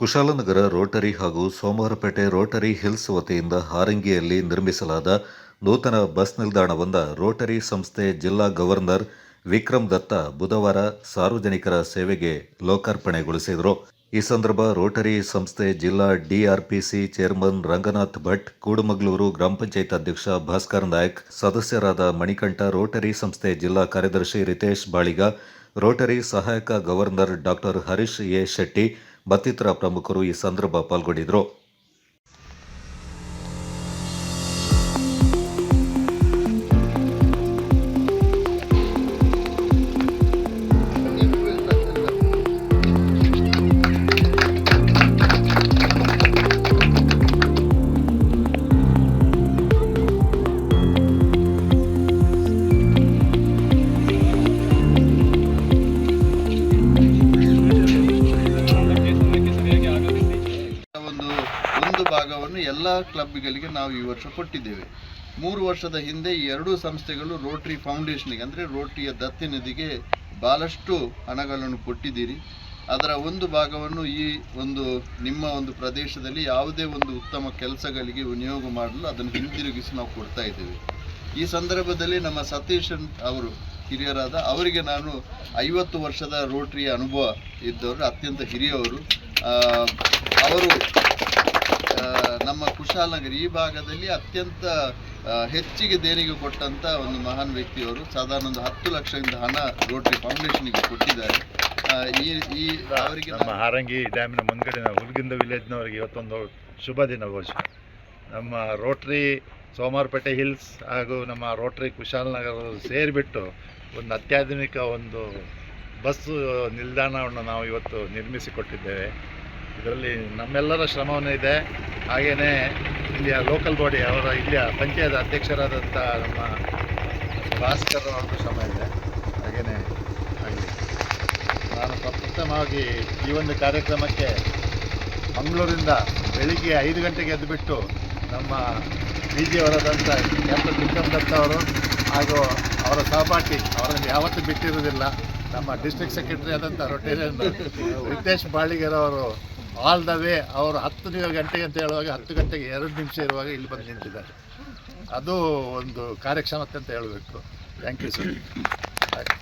Kushalnagar Rotary ಹಾಗೂ Somwarpet Rotary hills ವತಿಯಿಂದ ಹಾರಂಗಿಯಲ್ಲಿ ನಿರ್ಮಿಸಲಾದ ನೂತನ ಬಸ್ ನಿಲ್ದಾಣವೊಂದ ರೋಟರಿ ಸಂಸ್ಥೆ ಜಿಲ್ಲಾ ಗವರ್ನರ್ ವಿಕ್ರಮ್ ದತ್ತ ಬುಧವಾರ ಸಾರ್ವಜನಿಕರ ಸೇವೆಗೆ ಲೋಕಾರ್ಪಣೆಗೊಳಿಸಿದರು. ಈ ಸಂದರ್ಭ ರೋಟರಿ ಸಂಸ್ಥೆ ಜಿಲ್ಲಾ ಡಿಆರ್ಪಿಸಿ ಚೇರ್ಮನ್ ರಂಗನಾಥ್ ಭಟ್ ಕೂಡುಮಗಳೂರು ಗ್ರಾಮ ಪಂಚಾಯತ್ ಅಧ್ಯಕ್ಷ ಭಾಸ್ಕರ್ ನಾಯಕ್, ಸದಸ್ಯರಾದ ಮಣಿಕಂಠ ರೋಟರಿ ಸಂಸ್ಥೆ ಜಿಲ್ಲಾ ಕಾರ್ಯದರ್ಶಿ ರಿತೇಶ್ ಬಾಳಿಗ, ರೋಟರಿ ಸಹಾಯಕ governor doctor Harish A Shetty ಮತ್ತಿತರ ಪ್ರಮುಖರು ಈ ಸಂದರ್ಭ ಪಾಲ್ಗೊಂಡಿದ್ದರು. ಒಂದು ಭಾಗವನ್ನು ಎಲ್ಲ ಕ್ಲಬ್ಗಳಿಗೆ ನಾವು ಈ ವರ್ಷ ಕೊಟ್ಟಿದ್ದೇವೆ. ಮೂರು ವರ್ಷದ ಹಿಂದೆ ಈ ಎರಡೂ ಸಂಸ್ಥೆಗಳು ರೋಟ್ರಿ ಫೌಂಡೇಶನ್ಗೆ, ಅಂದರೆ ರೋಟ್ರಿಯ ದತ್ತಿ ನದಿಗೆ ಭಾಳಷ್ಟು ಹಣಗಳನ್ನು ಕೊಟ್ಟಿದ್ದೀರಿ. ಅದರ ಒಂದು ಭಾಗವನ್ನು ಈ ಒಂದು ನಿಮ್ಮ ಒಂದು ಪ್ರದೇಶದಲ್ಲಿ ಯಾವುದೇ ಒಂದು ಉತ್ತಮ ಕೆಲಸಗಳಿಗೆ ವಿನಿಯೋಗ ಮಾಡಲು ಅದನ್ನು ಹಿಂದಿರುಗಿಸಿ ನಾವು ಕೊಡ್ತಾ ಇದ್ದೇವೆ. ಈ ಸಂದರ್ಭದಲ್ಲಿ ನಮ್ಮ ಸತೀಶ್ ಅವರು ಹಿರಿಯರಾದ, ಅವರಿಗೆ ನಾನು ಐವತ್ತು ವರ್ಷದ ರೋಟ್ರಿಯ ಅನುಭವ ಇದ್ದವರು, ಅತ್ಯಂತ ಹಿರಿಯವರು. ಅವರು ನಮ್ಮ ಕುಶಾಲನಗರ ಈ ಭಾಗದಲ್ಲಿ ಅತ್ಯಂತ ಹೆಚ್ಚಿಗೆ ದೇಣಿಗೆ ಕೊಟ್ಟಂತ ಒಂದು ಮಹಾನ್ ವ್ಯಕ್ತಿಯವರು ಸಾಧಾರಣ ಒಂದು ಹತ್ತು ಲಕ್ಷದಿಂದ ಹಣ ರೋಟರಿ ಫೌಂಡೇಶನ್ಗೆ ಕೊಟ್ಟಿದ್ದಾರೆ. ಈ ಈ ಅವರಿಗೆ ನಮ್ಮ ಹಾರಂಗಿ ಡ್ಯಾಮಿನ ಮುಂದ್ಗಡೆ ಹುಲ್ಗಿಂದ ವಿಲೇಜ್ನವರಿಗೆ ಇವತ್ತೊಂದು ಶುಭ ದಿನ ಘೋಷ ನಮ್ಮ ರೋಟ್ರಿ ಸೋಮಾರ್ಪೇಟೆ ಹಿಲ್ಸ್ ಹಾಗೂ ನಮ್ಮ ರೋಟ್ರಿ ಕುಶಾಲನಗರ ಸೇರಿಬಿಟ್ಟು ಒಂದು ಅತ್ಯಾಧುನಿಕ ಒಂದು ಬಸ್ ನಿಲ್ದಾಣವನ್ನು ನಾವು ಇವತ್ತು ನಿರ್ಮಿಸಿಕೊಟ್ಟಿದ್ದೇವೆ. ಇದರಲ್ಲಿ ನಮ್ಮೆಲ್ಲರ ಶ್ರಮವೂ ಇದೆ. ಹಾಗೆಯೇ ಇಲ್ಲಿಯ ಲೋಕಲ್ ಬಾಡಿ ಅವರ ಇಲ್ಲಿಯ ಪಂಚಾಯತ್ ಅಧ್ಯಕ್ಷರಾದಂಥ ನಮ್ಮ ಭಾಸ್ಕರ್ ಅವ್ರದ್ದು ಶ್ರಮ ಇದೆ. ಹಾಗೆಯೇ ಹಾಗೆ. ನಾನು ಪ್ರಪ್ರಥಮವಾಗಿ ಈ ಒಂದು ಕಾರ್ಯಕ್ರಮಕ್ಕೆ ಮಂಗಳೂರಿಂದ ಬೆಳಿಗ್ಗೆ ಐದು ಗಂಟೆಗೆ ಎದ್ದುಬಿಟ್ಟು ನಮ್ಮ ಬಿ ಜಿ ಅವರಾದಂಥ ಕ್ಯಾಪ್ಟನ್ ವಿಕ್ರಮ್ ದತ್ತ ಅವರು ಹಾಗೂ ಅವರ ಸಹಪಾಠಿ ಅವರನ್ನು ಯಾವತ್ತೂ ಬಿಟ್ಟಿರುವುದಿಲ್ಲ. ನಮ್ಮ ಡಿಸ್ಟ್ರಿಕ್ಟ್ ಸೆಕ್ರೆಟರಿ ಆದಂಥ ರೊಟೇರಿಯನ್ ರಿತೇಶ್ ಬಾಳಿಗೆರ ಅವರು ಆಲ್ ದ ವೇ ಅವರು ಹತ್ತು ಗಂಟೆಗೆ ಅಂತ ಹೇಳುವಾಗ ಹತ್ತು ಗಂಟೆಗೆ ಎರಡು ನಿಮಿಷ ಇರುವಾಗ ಇಲ್ಲಿ ಬಂದು ನಿಂತಿದ್ದಾರೆ. ಅದು ಒಂದು ಕಾರ್ಯಕ್ಷಮತೆ ಅಂತ ಹೇಳಬೇಕು. ಥ್ಯಾಂಕ್ ಯು ಸರ್ ಹಾಗೆ.